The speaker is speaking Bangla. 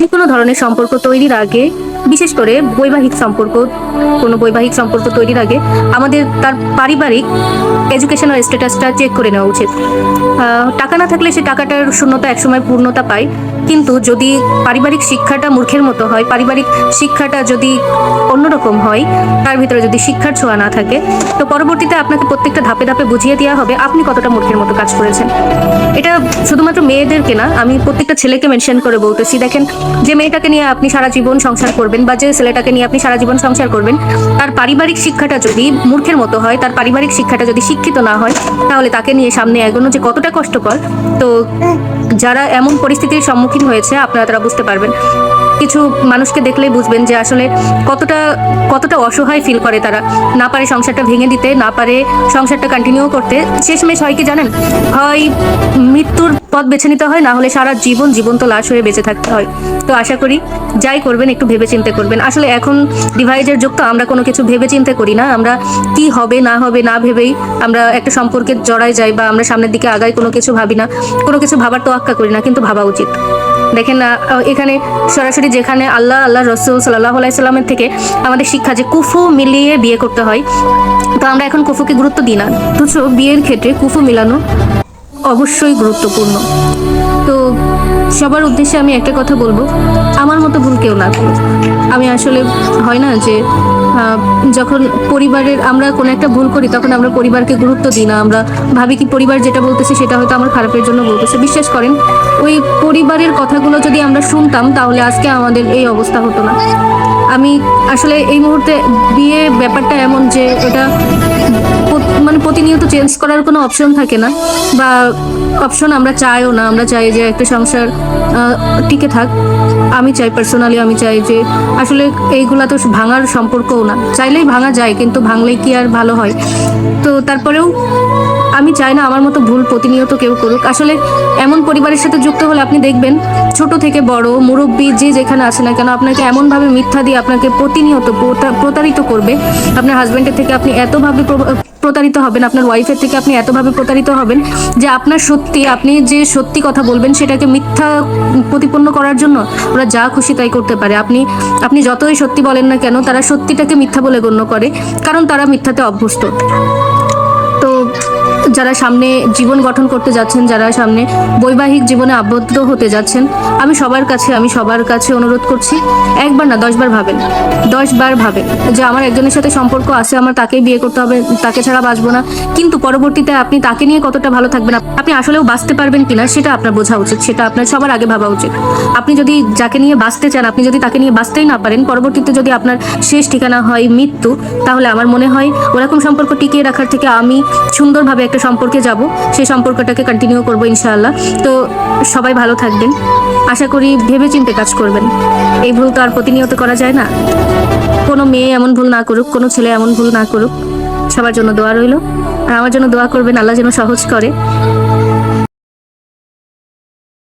যে কোনো ধরনের সম্পর্ক তৈরির আগে, বিশেষ করে বৈবাহিক সম্পর্ক, কোনো বৈবাহিক সম্পর্ক তৈরির আগে, আমাদের তার পারিবারিক এডুকেশনাল স্ট্যাটাসটা চেক করে নেওয়া উচিত। টাকা না থাকলে সে টাকাটার শূন্যতা একসময় পূর্ণতা পায়। কিন্তু যদি পারিবারিক শিক্ষাটা মূর্খের মতো হয়, পারিবারিক শিক্ষাটা যদি অন্যরকম হয়, তার ভিতরে যদি শিক্ষার ছোঁয়া না থাকে, তো পরবর্তীতে আপনাকে প্রত্যেকটা ধাপে ধাপে বুঝিয়ে দেওয়া হবে আপনি কতটা মূর্খের মতো কাজ করেছেন। এটা শুধুমাত্র মেয়েদেরকে না, আমি প্রত্যেকটা ছেলেকে মেনশন করে বলতেছি। দেখেন, যে মেয়েটাকে নিয়ে আপনি সারা জীবন সংসার করবেন বা যে ছেলেটাকে নিয়ে আপনি সারা জীবন সংসার করবেন, তার পারিবারিক শিক্ষাটা যদি মূর্খের মতো হয়, তার পারিবারিক শিক্ষাটা যদি শিক্ষিত না হয়, তাহলে তাকে নিয়ে সামনে এগোনো যে কতটা কষ্টকর, তো যারা এমন পরিস্থিতির সম্মুখীন হয়েছে, আপনারা তারা বুঝতে পারবেন। কিছু মানুষকে দেখলেই বুঝবেন যে আসলে কতটা কতটা অসহায় ফিল করে তারা। না পারে সংসারটা ভেঙে দিতে, না পারে সংসারটা কন্টিনিউ করতে। শেষমেশ হয় কি জানেন? হয় মৃত্যুর পথ বেছে নিতে হয়, না হলে সারা জীবন জীবন্ত লাশ হয়ে বেঁচে থাকতে হয়। তো আশা করি যাই করবেন, একটু ভেবে চিন্তে করবেন। আসলে এখন ডিভাইজের যুগ তো আমরা কোনো কিছু ভেবে চিন্তে করি না। আমরা কি হবে, না হবে, না ভেবেই আমরা একটা সম্পর্কে জড়াই যাই বা আমরা সামনের দিকে আগাই, কোনো কিছু ভাবি না। কোনো কিছু ভাবার তো আক্কা করি না, কিন্তু ভাবা উচিত। দেখেন এখানে সরাসরি যেখানে আল্লাহ আল্লাহ রসুল সাল্লাহ আলাইসাল্লামের থেকে আমাদের শিক্ষা যে কুফু মিলিয়ে বিয়ে করতে হয়, তো আমরা এখন কুফুকে গুরুত্ব দিই না। অথচ বিয়ের ক্ষেত্রে কুফু মিলানো অবশ্যই গুরুত্বপূর্ণ। তো সবার উদ্দেশ্যে আমি একটা কথা বলব। আমার মতো ভুল কেউ না করো আমি আসলে, হয় না যে যখন পরিবারের, আমরা কোনো একটা ভুল করি, তখন আমরা পরিবারকে গুরুত্ব দিই না। আমরা ভাবি কি পরিবার যেটা বলতেছে, সেটা হয়তো আমার খারাপের জন্য বলতেছে। বিশ্বাস করেন, ওই পরিবারের কথাগুলো যদি আমরা শুনতাম, তাহলে আজকে আমাদের এই অবস্থা হতো না। আমি আসলে এই মুহূর্তে বিয়ে ব্যাপারটা এমন যে এটা মানে প্রতিনিয়ত চেঞ্জ করার কোনো অপশন থাকে না বা অপশন আমরা চাইও না, আমরা চাই যে একটা সংসার টিকে থাক। আমি চাই পার্সোনালি আমি চাই যে আসলে এইগুলা তো ভাঙার সম্পর্কও না। চাইলেই ভাঙা যায়, কিন্তু ভাঙলেই কি আর ভালো হয়? তো তারপরেও আমি চাই না আমার মতো ভুল প্রতিনিয়ত কেউ করুক। আসলে এমন পরিবারের সাথে যুক্ত হলে আপনি দেখবেন, ছোট থেকে বড়, মুরব্বী যে যেখানে আছে না কেন, আপনাকে এমনভাবে মিথ্যা দিয়ে আপনাকে প্রতিনিয়ত প্রতা- প্রতারিত করবে। আপনার হাজব্যান্ডের থেকে আপনি এতভাবে প্রতারিত হবেন, আপনার ওয়াইফের থেকে আপনি এতভাবে প্রতারিত হবেন যে আপনার সত্যি, আপনি যে সত্যি কথা বলবেন সেটাকে মিথ্যা প্রতিপন্ন করার জন্য ওরা যা খুশি তাই করতে পারে। আপনি আপনি যতই সত্যি বলেন না কেন, তারা সত্যিটাকে মিথ্যা বলে গণ্য করে, কারণ তারা মিথ্যাতে অভ্যস্ত। যারা সামনে জীবন গঠন করতে যাচ্ছেন, যারা সামনে বৈবাহিক জীবনে আবদ্ধ হতে যাচ্ছেন, আমি সবার কাছে, আমি সবার কাছে অনুরোধ করছি, একবার না, দশবার ভাবেন। দশবার ভাবেন যে আমার একজনের সাথে সম্পর্ক আছে, আমার তাকেই বিয়ে করতে হবে, তাকে ছাড়া বাঁচবো না। কিন্তু পরবর্তীতে আপনি তাকে নিয়ে কতটা ভালো থাকবেন, আপনি আসলেও বাঁচতে পারবেন কিনা, সেটা আপনার বোঝা উচিত, সেটা আপনার সবার আগে ভাবা উচিত। আপনি যদি যাকে নিয়ে বাঁচতে চান, আপনি যদি তাকে নিয়ে বাঁচতেই না পারেন, পরবর্তীতে যদি আপনার শেষ ঠিকানা হয় মৃত্যু, তাহলে আমার মনে হয় ওরকম সম্পর্ক টিকিয়ে রাখার থেকে আমি সুন্দরভাবে একটা সম্পর্কে যাব সেই সম্পর্কটাকে কন্টিনিউ করব ইনশাআল্লাহ। তো সবাই ভালো থাকবেন। আশা করি ভেবে চিন্তে কাজ করবেন। এই ভুল তো আর প্রতিনিয়ত করা যায় না। কোনো মেয়ে এমন ভুল না করুক, কোনো ছেলে এমন ভুল না করুক। সবার জন্য দোয়া রইল। আর আমার জন্য দোয়া করবেন, আল্লাহ যেন সহজ করে।